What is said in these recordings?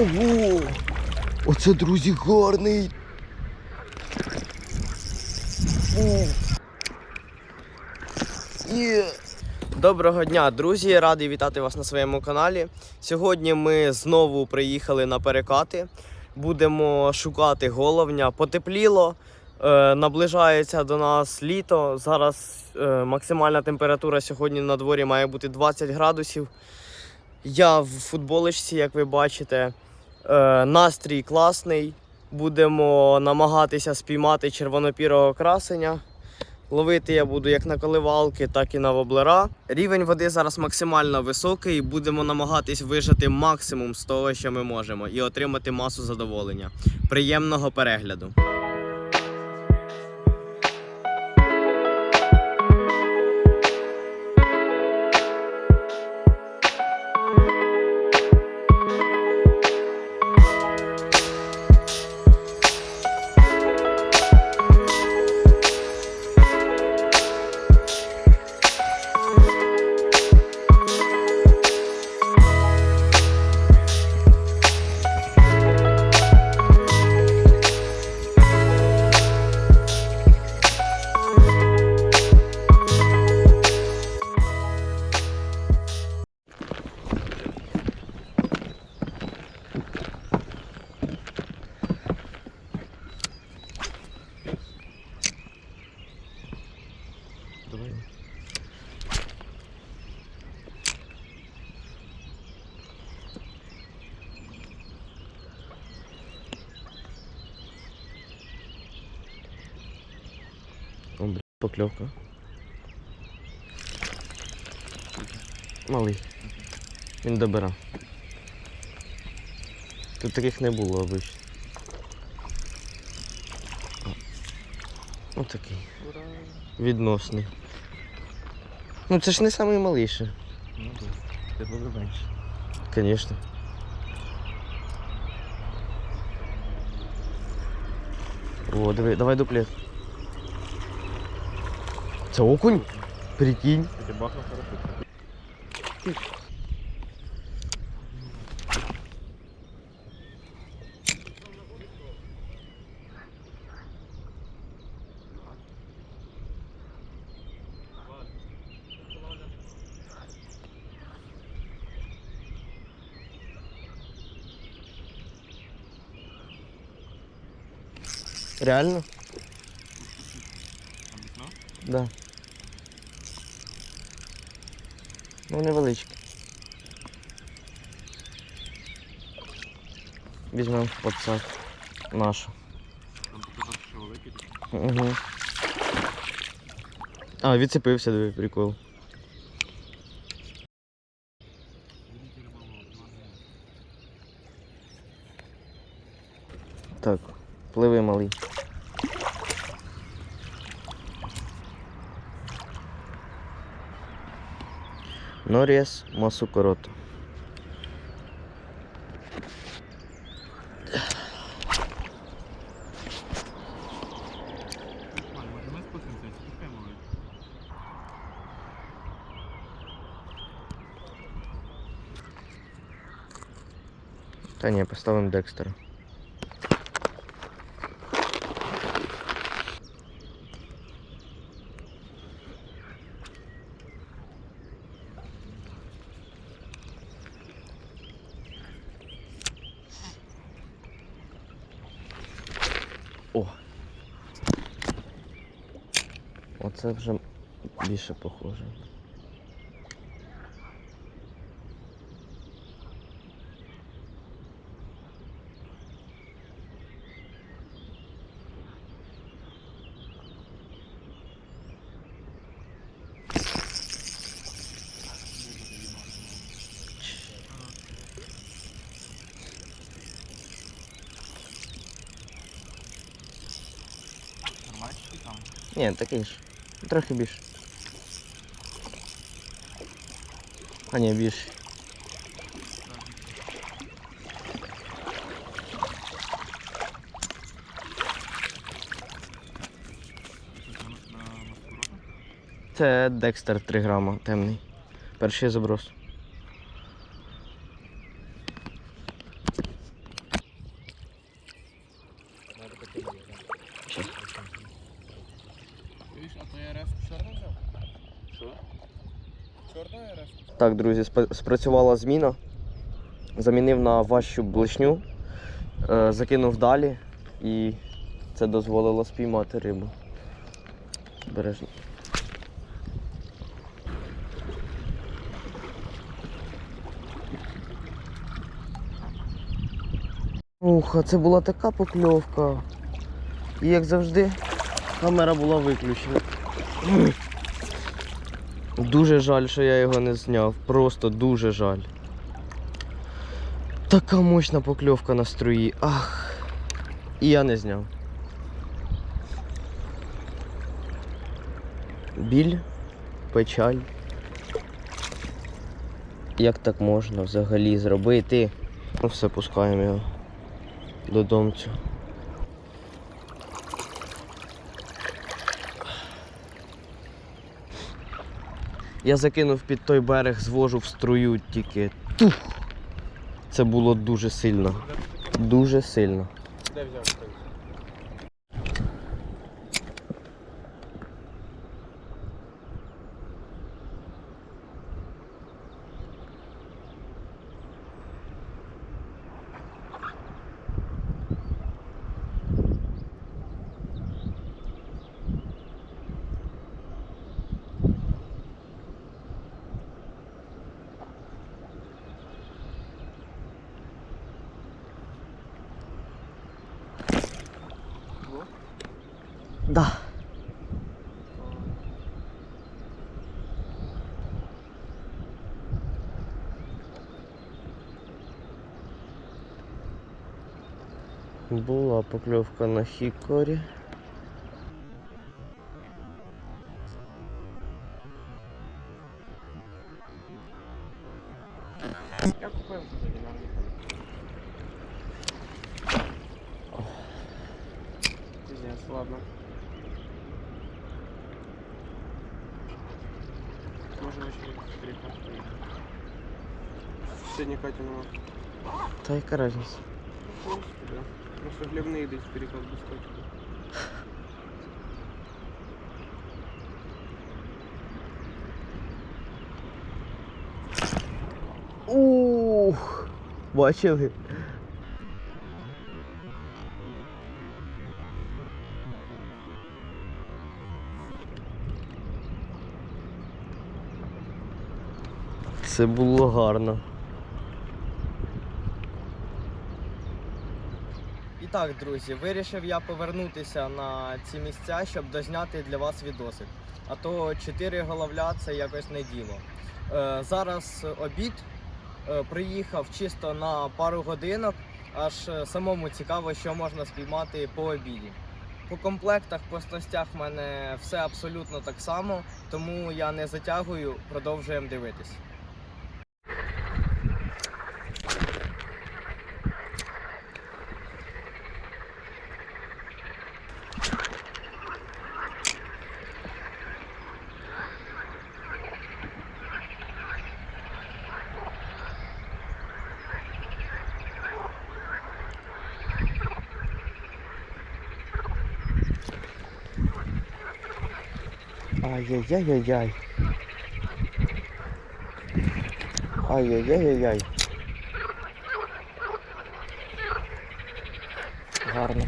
Ого! Оце, друзі, гарний. Є. Доброго дня, друзі! Радий вітати вас на своєму каналі. Сьогодні ми знову приїхали на перекати. Будемо шукати головня. Потепліло, е, наближається до нас літо. Зараз е, максимальна температура сьогодні на дворі має бути 20 градусів. Я в футболочці, як ви бачите. Е, настрій класний. Будемо намагатися спіймати червонопірого красення. Ловити я буду як на коливалки, так і на воблера. Рівень води зараз максимально високий. Будемо намагатись вижати максимум з того, що ми можемо, і отримати масу задоволення. Приємного перегляду. О, бля, покльовка. Малий. Він добирав. Тут таких не було обично. Ось такий. Відносний. Ну це ж не наймаліше, Ну так, це буде менше. звісно. О, диви, давай дуплет. Це окунь? Прикинь. Ти бахнув хорошо. Реально? Да. Ну, невеличкий. Візьмемо подсак нашу. Там показав, що великий. Угу. А, відцепився, диви, прикол. Так, пливи малий. Норіс Масукорото. Може ми спустимося, чи чекаємо ви? Та ні, поставимо Декстера. О! Оце вже більше похоже. Ні, такий ж. Трохи більше. А ні, більше. Це Декстер 3 грама темний. Перший заброс. А то я РС чорну взяв? Що? Чорну РС? Так, друзі, спрацювала зміна. Замінив на важчу блишню, е, закинув далі і це дозволило спіймати рибу. Бережно. Ух, а це була така покльовка. І як завжди, камера була виключена. Дуже жаль, що я його не зняв. Просто дуже жаль. Така мощна покльовка на струї. Ах. І я не зняв. Біль, печаль. Як так можна взагалі зробити? Ну все, пускаємо його додомцю. Я закинув під той берег, звожу в струю тільки тух. Це було дуже сильно. Дуже сильно. Де взяв Була покльовка на хікорі. Я купив за динаміку. Пиздец, ладно. Можем еще переход поехать. Сьогодні Катя нема. Та яка разниця? Просто хлібний десь переход без Каті. Ух! Бачили? Це було гарно. Так, друзі, вирішив я повернутися на ці місця, щоб дозняти для вас відосик. А то 4 головля це якось не діло. Е, зараз обід. Е, приїхав чисто на пару годинок, аж е, самому цікаво, що можна спіймати по обіді. По комплектах, по снастях в мене все абсолютно так само, тому я не затягую, продовжуємо дивитись. Ай-яй-яй-яй-яй. Ай-яй-яй-яй-яй. Гарно.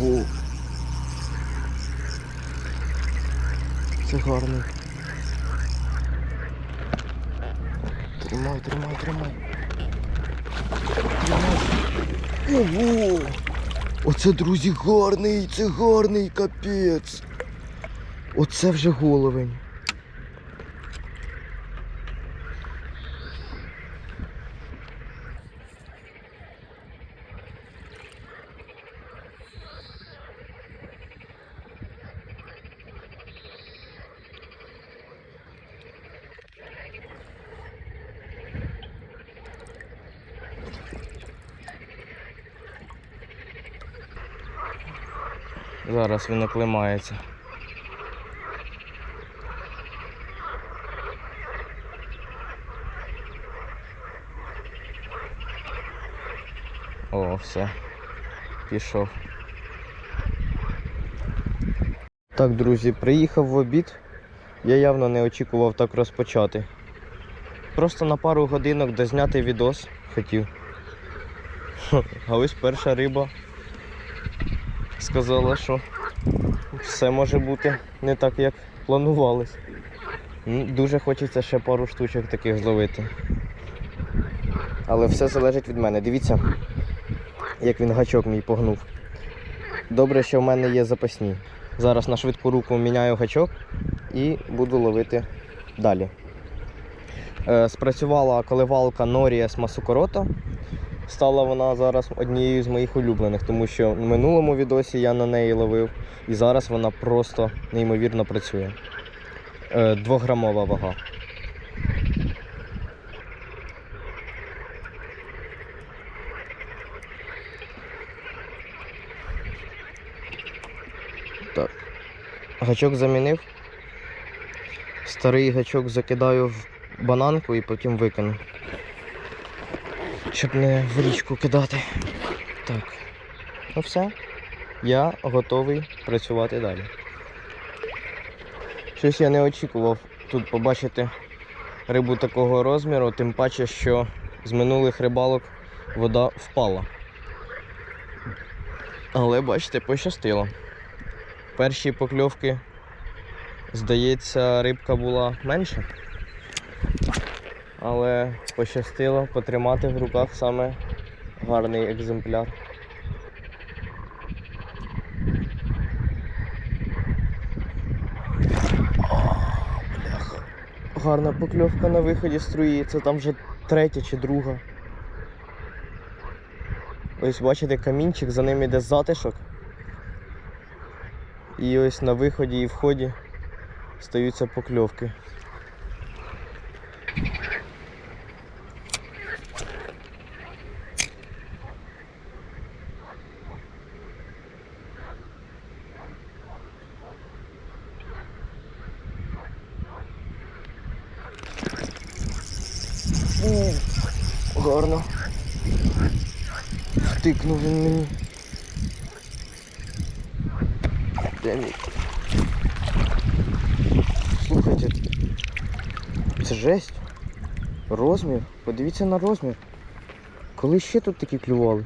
Ого. Це гарно. Тримай, тримай, тримай. Тримай. Ого! Оце, друзі, гарний, це гарний капець. Оце вже головень. Зараз він оклимається. О, все. Пішов. Так, друзі, приїхав в обід. Я явно не очікував так розпочати. Просто на пару годинок дозняти відос хотів. А ось перша риба сказала, що все може бути не так, як планувалось. Дуже хочеться ще пару штучок таких зловити. Але все залежить від мене. Дивіться, як він гачок мій погнув. Добре, що в мене є запасні. Зараз на швидку руку міняю гачок і буду ловити далі. Е, спрацювала коливалка Norie's Masukoroto. Стала вона зараз однією з моїх улюблених, тому що в минулому відосі я на неї ловив, і зараз вона просто неймовірно працює. Е, двограмова вага. Так. Гачок замінив. Старий гачок закидаю в бананку і потім викину. Щоб не в річку кидати. Так. Ну все. Я готовий працювати далі. Щось я не очікував тут побачити рибу такого розміру, тим паче, що з минулих рибалок вода впала. Але бачите, пощастило. Перші покльовки, здається, рибка була менша. Але пощастило потримати в руках саме гарний екземпляр. Гарна покльовка на виході струї. Це там вже третя чи друга. Ось бачите камінчик, за ним іде затишок. І ось на виході і вході стаються покльовки. О, гарно. Тикнув він мені. Де мій? Слухайте, це жесть. Розмір. Подивіться на розмір. Коли ще тут такі клювали?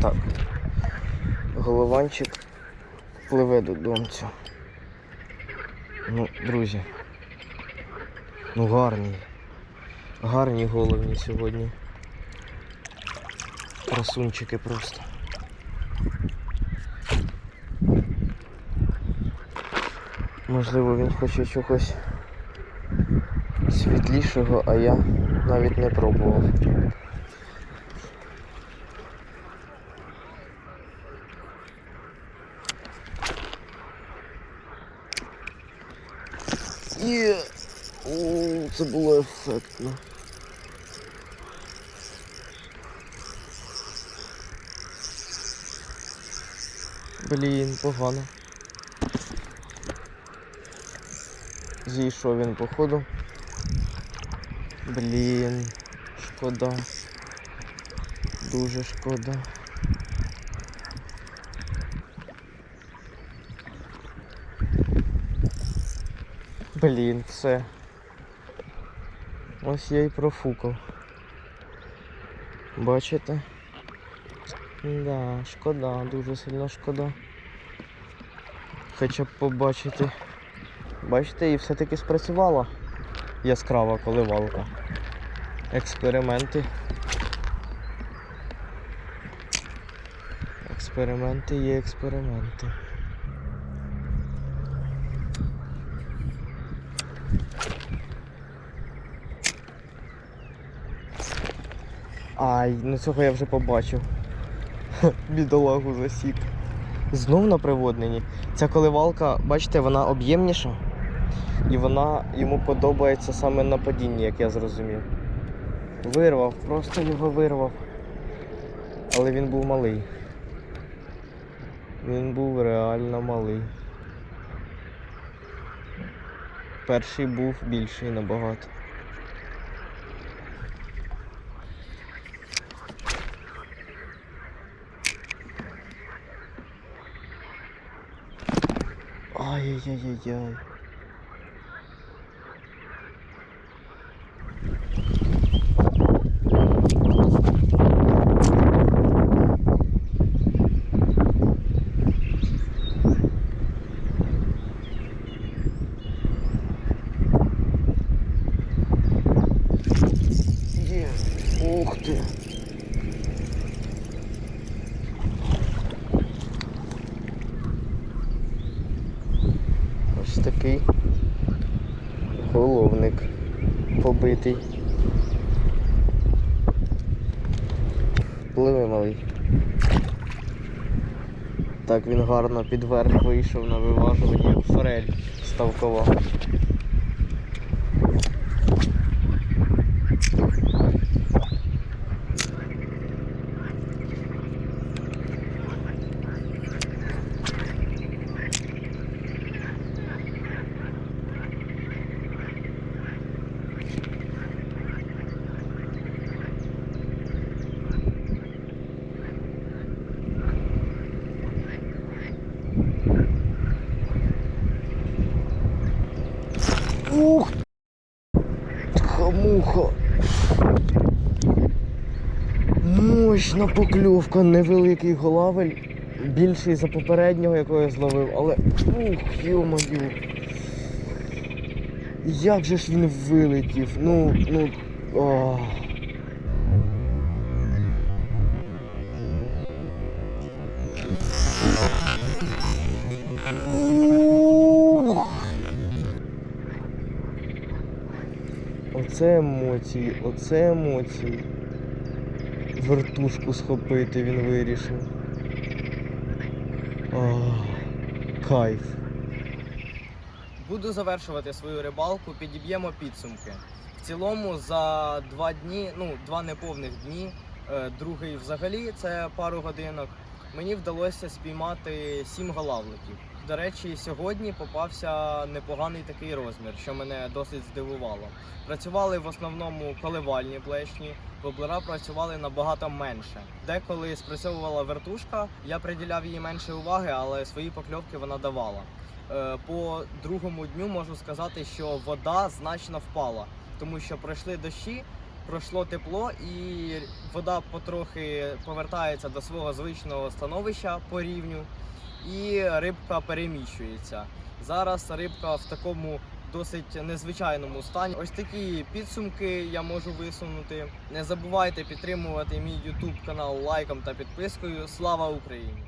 Так. Голованчик пливе додомцю. Ну, друзі. Ну гарні. Гарні головні сьогодні. Красунчики просто. Можливо, він хоче чогось світлішого, а я навіть не пробував. О, це було ефектно. Блін, погано. Зійшов він походу. Блін, шкода. Дуже шкода. Блін, все. Ось я і профукав. Бачите? Да, шкода, дуже сильно шкода. Хоча б побачити. Бачите, і все-таки спрацювала яскрава коливалка. Експерименти. Експерименти є експерименти. Ай, ну цього я вже побачив. Бідолагу засік. Знов на приводненні. Ця коливалка, бачите, вона об'ємніша. І вона йому подобається саме на падінні, як я зрозумів. Вирвав, просто його вирвав. Але він був малий. Він був реально малий. Перший був більший набагато. Ай-яй-яй-яй. Є. Ух ти. Ось такий головник побитий. Пливи малий. Так він гарно підверх вийшов на виважування, як форель ставкова. Ух! Хамуха! Мощна покльовка, невеликий голавель, більший за попереднього, якого я зловив, але ух, йо-мою. Як же ж він вилетів? Ну, ну. О. Ух. Оце емоції, оце емоції. Вертушку схопити він вирішив. О, кайф. Буду завершувати свою рибалку, підіб'ємо підсумки. В цілому за два дні, ну, два неповних дні, е, другий взагалі це пару годинок. Мені вдалося спіймати сім голавликів. До речі, сьогодні попався непоганий такий розмір, що мене досить здивувало. Працювали в основному коливальні плешні, воблера працювали набагато менше. Деколи спрацьовувала вертушка, я приділяв їй менше уваги, але свої покльовки вона давала. Е, По другому дню можу сказати, що вода значно впала, тому що пройшли дощі, пройшло тепло, і вода потрохи повертається до свого звичного становища по рівню, і рибка переміщується. Зараз рибка в такому досить незвичайному стані. Ось такі підсумки я можу висунути. Не забувайте підтримувати мій YouTube канал лайком та підпискою. Слава Україні!